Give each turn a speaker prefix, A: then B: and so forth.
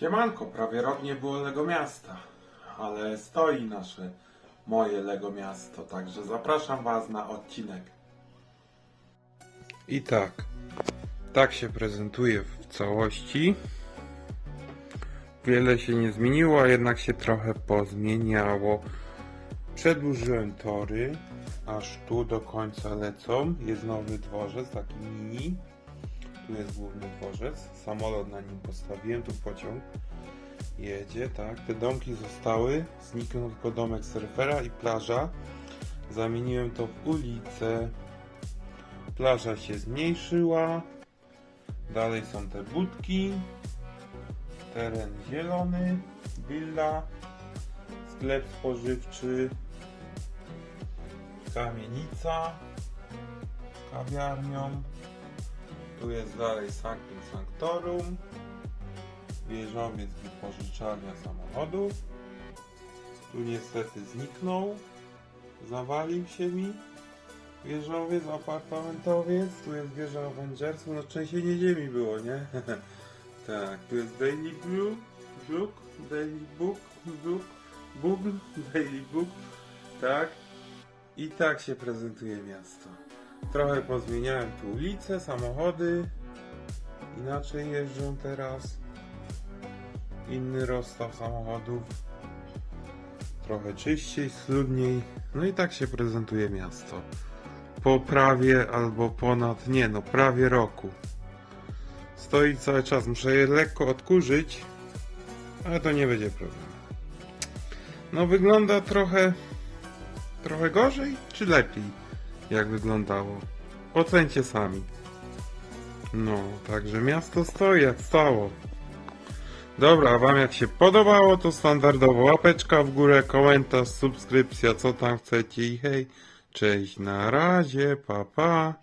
A: Siemanko, prawie rok nie było Lego Miasta, ale stoi nasze, moje Lego Miasto, także zapraszam Was na odcinek. I tak, tak się prezentuje w całości. Wiele się nie zmieniło, a jednak się trochę pozmieniało. Przedłużyłem tory, aż tu do końca lecą. Jest nowy dworzec, taki mini. Tu jest główny dworzec. Samolot na nim postawiłem, tu pociąg jedzie, tak. Te domki zostały. Zniknął tylko domek surfera i plaża. Zamieniłem to w ulicę. Plaża się zmniejszyła. Dalej są te budki. Teren zielony. Willa. Sklep spożywczy. Kamienica. Kawiarnią. Tu jest dalej Sanctum Sanctorum. Wieżowiec wypożyczalnia samochodów. Tu niestety zniknął. Zawalił się mi. Wieżowiec, apartamentowiec. Tu jest wieża Avengersów. No trzęsienie ziemi było, nie? tak, tu jest Daily Blue. Book. Daily Book. Book. Book. Daily Book. Tak. I tak się prezentuje miasto. Trochę pozmieniałem tu ulice, samochody. Inaczej jeżdżą teraz. Inny rozstaw samochodów. Trochę czyściej, schludniej. No i tak się prezentuje miasto. Po prawie albo ponad, nie no, prawie roku. Stoi cały czas. Muszę je lekko odkurzyć, ale to nie będzie problemu. No wygląda trochę trochę gorzej czy lepiej? Jak wyglądało? Ocencie sami. No, także miasto stoi jak stało. Dobra, a wam jak się podobało, to standardowo łapeczka w górę, komentarz, subskrypcja, co tam chcecie i hej. Cześć, na razie, pa pa.